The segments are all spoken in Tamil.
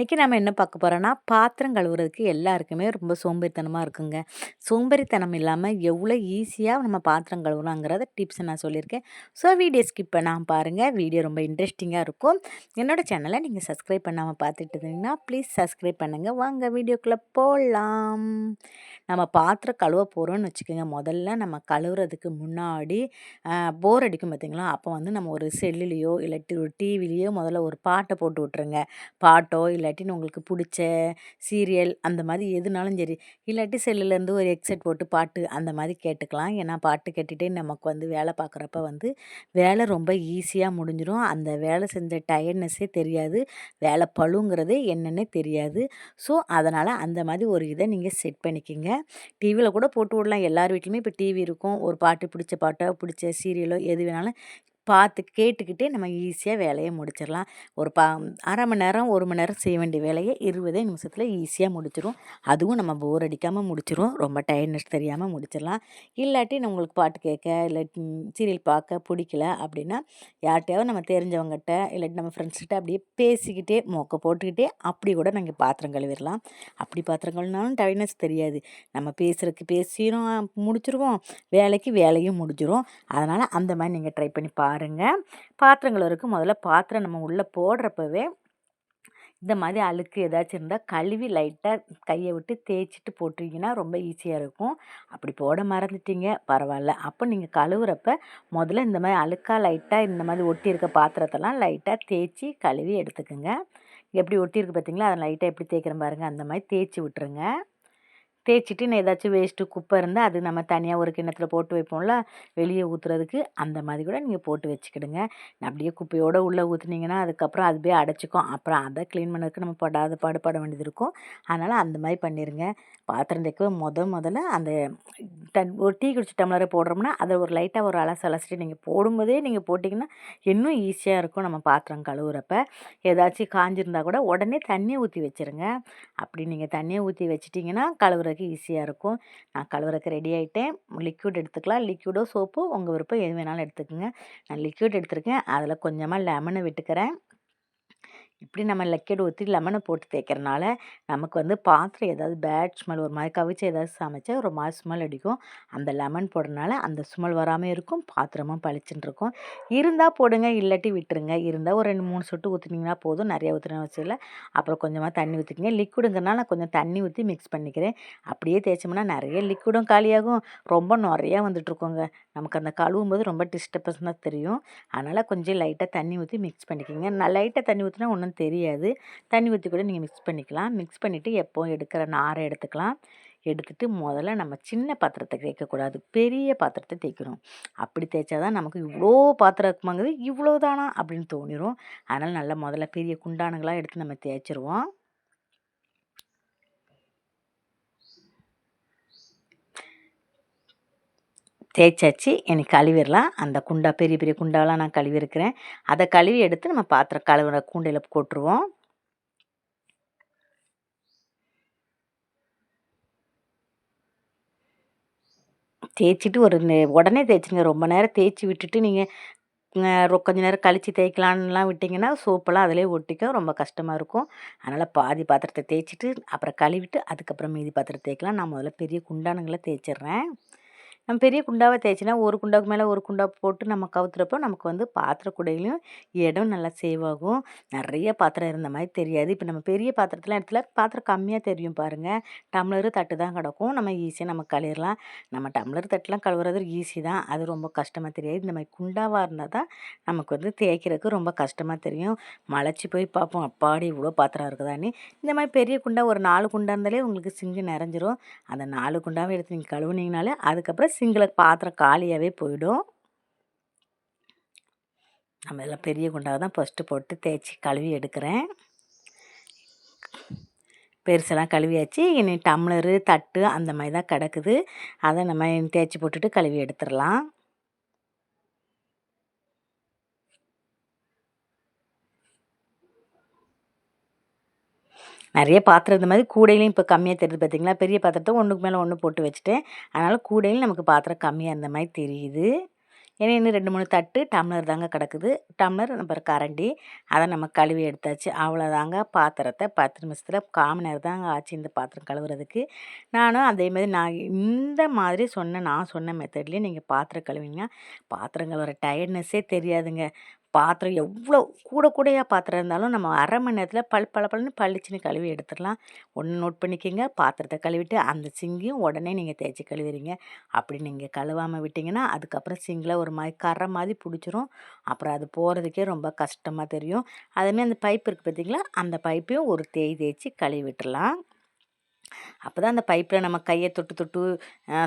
இன்றைக்கி நம்ம என்ன பார்க்க போகிறோன்னா பாத்திரம் கழுவுறதுக்கு எல்லாருக்குமே ரொம்ப சோம்பேறித்தனமாக இருக்குங்க. சோம்பேறித்தனம் இல்லாமல் எவ்வளோ ஈஸியாக நம்ம பாத்திரம் கழுவலாங்கிறத டிப்ஸ் நான் சொல்லியிருக்கேன். ஸோ வீடியோ ஸ்கிப் பண்ணாமல் பாருங்கள் வீடியோ ரொம்ப இன்ட்ரெஸ்டிங்காக இருக்கும். என்னோடய சேனலை நீங்கள் சப்ஸ்கிரைப் பண்ணாமல் பார்த்துட்டு இருந்தீங்கன்னா ப்ளீஸ் சப்ஸ்கிரைப் பண்ணுங்கள் வாங்க வீடியோக்குள்ளே போகலாம் நம்ம பாத்திரம் கழுவ போகிறோன்னு வச்சுக்கோங்க. முதல்ல நம்ம கழுவுறதுக்கு முன்னாடி போர் அடிக்கும் பார்த்திங்களா அப்போ வந்து நம்ம ஒரு செல்லுலேயோ இல்லை ஒரு டிவிலேயோ முதல்ல ஒரு பாட்டை போட்டு விட்ருங்க பாட்டோ இல்லை இல்லாட்டின்னு உங்களுக்கு பிடிச்ச சீரியல் அந்த மாதிரி எதுனாலும் சரி. இல்லாட்டி செல்லுலேருந்து ஒரு ஹெட்செட் போட்டு பாட்டு அந்த மாதிரி கேட்டுக்கலாம். ஏன்னா பாட்டு கேட்டுகிட்டே நமக்கு வந்து வேலை பார்க்குறப்ப வந்து வேலை ரொம்ப ஈஸியாக முடிஞ்சிடும் அந்த வேலை செஞ்ச டயர்ட்னஸ்ஸே தெரியாது. வேலை பழுங்கிறதே என்னென்னே தெரியாது. ஸோ அதனால் அந்த மாதிரி ஒரு இதை நீங்கள் செட் பண்ணிக்கிங்க. டிவியில் கூட போட்டு விடலாம். எல்லார் வீட்லேயுமே இப்போ டிவி இருக்கும். ஒரு பாட்டு பிடிச்ச பாட்டோ பிடிச்ச சீரியலோ எது வேணாலும் பார்த்து கேட்டுக்கிட்டே நம்ம ஈஸியாக வேலையை முடிச்சிடலாம் ஒரு பா அரை மணி நேரம் ஒரு மணி நேரம் செய்ய வேண்டிய வேலையை இருபதே நிமிஷத்தில் ஈஸியாக முடிச்சிடும் அதுவும் நம்ம போர் அடிக்காமல் முடிச்சிடும் ரொம்ப டயர்ட்னஸ் தெரியாமல் முடிச்சிடலாம் இல்லாட்டி நம்மளுக்கு பாட்டு கேட்க இல்லை சீரியல் பார்க்க பிடிக்கல அப்படின்னா யார்கிட்டையாவது நம்ம தெரிஞ்சவங்ககிட்ட இல்லாட்டி நம்ம ஃப்ரெண்ட்ஸ்கிட்ட அப்படியே பேசிக்கிட்டே மொக்க போட்டுக்கிட்டே அப்படி கூட நாங்கள் பாத்திரம் கழுவிடலாம் அப்படி பாத்திரம் கழுவினாலும் டயர்னஸ் தெரியாது. நம்ம பேசுகிறதுக்கு பேசிடும் முடிச்சிருவோம். வேலைக்கு வேலையும் முடிஞ்சிடும் அதனால் அந்த மாதிரி நீங்கள் ட்ரை பண்ணி பா பாருங்கள் பாத்திரங்கள் வரைக்கும் முதல்ல பாத்திரம் நம்ம உள்ளே போடுறப்பவே இந்த மாதிரி அழுக்கு ஏதாச்சும் இருந்தால் கழுவி லைட்டாக கையை விட்டு தேய்ச்சிட்டு போட்டிங்கன்னா ரொம்ப ஈஸியாக இருக்கும். அப்படி போட மறந்துட்டீங்க. பரவாயில்ல அப்போ நீங்கள் கழுவுறப்ப முதல்ல இந்த மாதிரி அழுக்காக லைட்டாக இந்த மாதிரி ஒட்டி இருக்க பாத்திரத்தெல்லாம் லைட்டாக தேய்ச்சி கழுவி எடுத்துக்கோங்க. எப்படி ஒட்டியிருக்கு பார்த்தீங்களா அதை லைட்டாக எப்படி தேய்க்கிறேன் பாருங்கள் அந்த மாதிரி தேய்ச்சி விட்டுருங்க. தேய்ச்சிட்டு நான் ஏதாச்சும் வேஸ்ட்டு குப்பை இருந்தால் அது நம்ம தனியாக ஒரு கிண்ணத்தில் போட்டு வைப்போம்ல வெளியே ஊற்றுறதுக்கு அந்த மாதிரி கூட நீங்கள் போட்டு வச்சுக்கிடுங்க. அப்படியே குப்பையோடு உள்ளே ஊற்றுனீங்கன்னா அதுக்கப்புறம் அதுவே அடைச்சிக்கும். அப்புறம் அதை க்ளீன் பண்ணதுக்கு நம்ம படாத பாடுபட வேண்டியது இருக்கும். அதனால் அந்த மாதிரி பண்ணிடுங்க பாத்திரம் தைக்க முத முதல்ல அந்த தன் ஒரு டீ குடிச்சு டம்ளரை போடுறோம்னா அதை ஒரு லைட்டாக ஒரு அலசு அலசிட்டு நீங்கள் போடும்போதே நீங்கள் போட்டிங்கன்னா இன்னும் ஈஸியாக இருக்கும் நம்ம பாத்திரம் கழுவுறப்ப. ஏதாச்சும் காஞ்சிருந்தால் கூட உடனே தண்ணியை ஊற்றி வச்சுருங்க. அப்படி நீங்கள் தண்ணியை ஊற்றி வச்சிட்டிங்கன்னா கழுவுற கழுவுறதுக்கு ஈஸியாக இருக்கும். நான் கழுவுறதுக்கு ரெடி ஆகிட்டேன் லிக்யூட் எடுத்துக்கலாம். லிக்யூடோ சோப்போ உங்கள் விருப்பம் எது வேணாலும் எடுத்துக்கோங்க. நான் லிக்யூட் எடுத்துருக்கேன். அதில் கொஞ்சமாக லெமனை விட்டுக்கிறேன். இப்படி நம்ம லிக்விட் ஊற்றி லெமனை போட்டு தேய்க்கிறனால நமக்கு வந்து பாத்திரம் ஏதாவது பேட் ஸ்மெல் ஒரு மாதிரி கவிச்சு ஏதாவது சமைச்சா ஒரு மாதிரி ஸ்மெல் அடிக்கும். அந்த லெமன் போடுறனால அந்த ஸ்மெல் வராமல் இருக்கும் பாத்திரமும் பளிச்சுன்னு இருக்கும். இருந்தால் போடுங்க இல்லாட்டி விட்டுருங்க. இருந்தால் ஒரு ரெண்டு மூணு சொட்டு ஊற்றுனீங்கன்னா போதும். நிறைய ஊற்றின வச்சுல அப்புறம் கொஞ்சமாக தண்ணி ஊற்றிக்கிங்க லிக்விடுங்கிறனால கொஞ்சம் தண்ணி ஊற்றி மிக்ஸ் பண்ணிக்கிறேன். அப்படியே தேய்ச்சோம்னா நிறைய லிக்விடும் காலியாகும். ரொம்ப நிறையா வந்துட்டுருக்கோங்க. நமக்கு அந்த கழுவும் போது ரொம்ப டிஸ்டர்பன்ஸாக தெரியும். அதனால் கொஞ்சம் லைட்டாக தண்ணி ஊற்றி மிக்ஸ் பண்ணிக்கோங்க. நான் லைட்டாக தண்ணி ஊற்றினா ஒன்றும் ஒன்றும் தெரியாது. தண்ணி ஊற்றி கூட நீங்கள் மிக்ஸ் பண்ணிக்கலாம். மிக்ஸ் பண்ணிவிட்டு எப்போ எடுக்கிற நாரை எடுத்துக்கலாம். எடுத்துகிட்டு முதல்ல நம்ம சின்ன பாத்திரத்தை தேய்க்கக்கூடாது பெரிய பாத்திரத்தை தேய்க்கணும். அப்படி தேய்ச்சா தான் நமக்கு இவ்வளோ பாத்திரம் இருக்குமாங்குது. இவ்வளோ தானா அப்படின்னு தோணிடும் அதனால் நல்லா முதல்ல பெரிய குண்டானுங்களாக எடுத்து நம்ம தேய்ச்சிருவோம். தேய்ச்சாச்சு. எனக்கு கழுவிடலாம் அந்த குண்டா பெரிய பெரிய குண்டாவெலாம் நான் கழுவிருக்கிறேன். அதை கழுவி எடுத்து நம்ம பாத்திரம் கழுவுற கூண்டையில் போட்டுருவோம். தேய்ச்சிட்டு ஒரு உடனே தேய்ச்சிங்க ரொம்ப நேரம் தேய்ச்சி விட்டுட்டு நீங்கள் கொஞ்ச நேரம் கழித்து தேய்க்கலான்லாம் விட்டிங்கன்னா சோப்பெல்லாம் அதிலே ஒட்டிக்கும் ரொம்ப கஷ்டமாக இருக்கும். அதனால் பாதி பாத்திரத்தை தேய்ச்சிட்டு அப்புறம் கழுவிட்டு அதுக்கப்புறம் மீதி பாத்திரத்தை தேய்க்கலாம். நான் முதல்ல பெரிய குண்டானுங்களை தேய்ச்சிட்றேன் நம்ம பெரிய குண்டாவை தேய்ச்சினா ஒரு குண்டாவுக்கு மேலே ஒரு குண்டா போட்டு நம்ம கவுத்துறப்போ நமக்கு வந்து பாத்திர குடையிலையும் இடம் நல்லா சேவ் ஆகும். நிறைய பாத்திரம் இருந்த மாதிரி தெரியாது. இப்போ நம்ம பெரிய பாத்திரத்தில் இடத்துல பாத்திரம் கம்மியாக தெரியும் பாருங்கள் டம்ளரு தட்டு தான் கிடக்கும். நம்ம ஈஸியாக நம்ம கழுவிடலாம். நம்ம டம்ளர் தட்டுலாம் கழுவுறது ஈஸி தான். அது ரொம்ப கஷ்டமாக தெரியாது. இந்த மாதிரி குண்டாவாக இருந்தால் தான் நமக்கு வந்து தேய்க்கிறதுக்கு ரொம்ப கஷ்டமாக தெரியும். மலைச்சி போய் பார்ப்போம். அப்பாடி இவ்வளோ பாத்திரம் இருக்குதான்னு. இந்த மாதிரி பெரிய குண்டா ஒரு நாலு குண்டா இருந்தாலே உங்களுக்கு சிங்கு நிறைஞ்சிரும். அந்த நாலு குண்டாவை எடுத்து நீங்கள் கழுவுனீங்கனாலே அதுக்கப்புறம் சிங்கில் பாத்திரம் காலியாகவே போயிடும். நம்ம எல்லாம் பெரிய குண்டாக தான் ஃபஸ்ட்டு போட்டு தேய்ச்சி கழுவி எடுக்கிறேன். பெருசெல்லாம் கழுவியாச்சு. இனி டம்ளரு தட்டு அந்த மாதிரி தான் கிடக்குது. அதை நம்ம தேய்ச்சி போட்டுட்டு கழுவி எடுத்துடலாம். நிறைய பாத்திரம் இந்த மாதிரி கூடையிலையும் இப்போ கம்மியாக தெரியுது பார்த்திங்களா பெரிய பாத்திரத்தை ஒன்றுக்கு மேலே ஒன்று போட்டு வச்சுட்டேன். அதனால் கூடையிலும் நமக்கு பாத்திரம் கம்மியாக இருந்த மாதிரி தெரியுது. ஏன்னா இன்னும் ரெண்டு மூணு தட்டு டம்ளர் தாங்க கிடக்குது. டம்ளர் அப்புறம் கரண்டி அதை நம்ம கழுவி எடுத்தாச்சு. அவ்வளோதாங்க பாத்திரத்தை. பத்து நிமிஷத்தில் காமன் நேரம் தாங்க ஆச்சு இந்த பாத்திரம் கழுவுறதுக்கு. நானும் அதேமாதிரி நான் இந்த மாதிரி சொன்ன நான் சொன்ன மெத்தட்லேயே நீங்கள் பாத்திரம் கழுவிங்க பாத்திரம் கழுவுற டயர்ட்னஸ்ஸே தெரியாதுங்க. பாத்திரம் எவ்வளோ கூட கூடையாக பாத்திரம் இருந்தாலும் நம்ம அரை மணி நேரத்தில் பல் பல பலன்னு பளிச்சுன்னு கழுவி எடுத்துடலாம். ஒன்று நோட் பண்ணிக்கோங்க பாத்திரத்தை கழுவிட்டு அந்த சிங்கையும் உடனே நீங்கள் தேய்ச்சி கழுவிறீங்க அப்படி நீங்கள் கழுவாமல் விட்டிங்கன்னா அதுக்கப்புறம் சிங்கில் ஒரு மாதிரி கரை மாதிரி பிடிச்சிரும். அப்புறம் அது போகிறதுக்கே ரொம்ப கஷ்டமாக தெரியும். அதேமாதிரி அந்த பைப் இருக்குது பார்த்திங்களா அந்த பைப்பையும் ஒரு தேய் தேய்ச்சி கழுவி விட்டுடலாம். அப்போ தான் அந்த பைப்பில் நம்ம கையை தொட்டு தொட்டு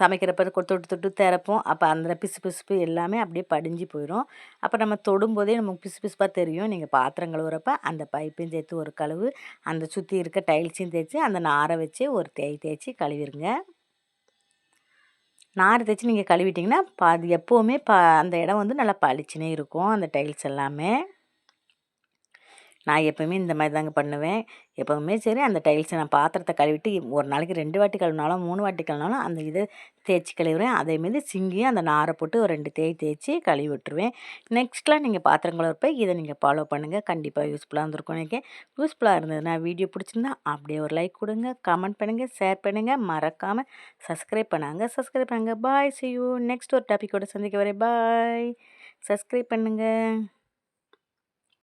சமைக்கிறப்ப தொட்டு தொட்டு திறப்போம். அப்போ அந்த பிசு பிசுப்பு எல்லாமே அப்படியே படிஞ்சு போயிடும் அப்போ நம்ம தொடும்போதே நமக்கு பிசு பிசுப்பாக தெரியும். நீங்கள் பாத்திரம் கழுவுறப்ப அந்த பைப்பையும் சேர்த்து ஒரு கழுவு அந்த சுற்றி இருக்க டைல்ஸையும் தேய்ச்சி அந்த நாரை வச்சு ஒரு தேய் தேய்ச்சி கழுவிடுங்க நார் தேய்ச்சி நீங்கள் கழுவிட்டிங்கன்னா பாதி எப்போவுமே ப அந்த இடம் வந்து நல்லா பளிச்சுனே இருக்கும் அந்த டைல்ஸ் எல்லாமே. நான் எப்போவுமே இந்த மாதிரி தாங்க பண்ணுவேன். எப்போவுமே சரி அந்த டைல்ஸை நான் பாத்திரத்தை கழுவிட்டு ஒரு நாளைக்கு ரெண்டு வாட்டி கழுவினாலும் மூணு வாட்டி கழுவினாலும் அந்த இதை தேய்ச்சி கழுவுறேன். அதேமாரி சிங்கியும் அந்த நாரை போட்டு ஒரு ரெண்டு தேய் தேய்ச்சி கழுவி விட்டுருவேன். நெக்ஸ்ட்லாம் நீங்கள் பாத்திரம் கழுவுறப்ப இதை நீங்கள் ஃபாலோ பண்ணுங்கள் கண்டிப்பாக யூஸ்ஃபுல்லாக இருந்திருக்கும் எனக்கு யூஸ்ஃபுல்லாக இருந்ததுன்னா வீடியோ பிடிச்சிருந்தா அப்படியே ஒரு லைக் கொடுங்க. கமெண்ட் பண்ணுங்கள் ஷேர் பண்ணுங்கள் மறக்காமல் சப்ஸ்கிரைப் பண்ணாங்க. சப்ஸ்கிரைப் பண்ணுங்கள் பாய் சி யூ நெக்ஸ்ட் ஒரு டாப்பிக்கோட சந்திக்க வரேன் பாய் சப்ஸ்கிரைப் பண்ணுங்கள்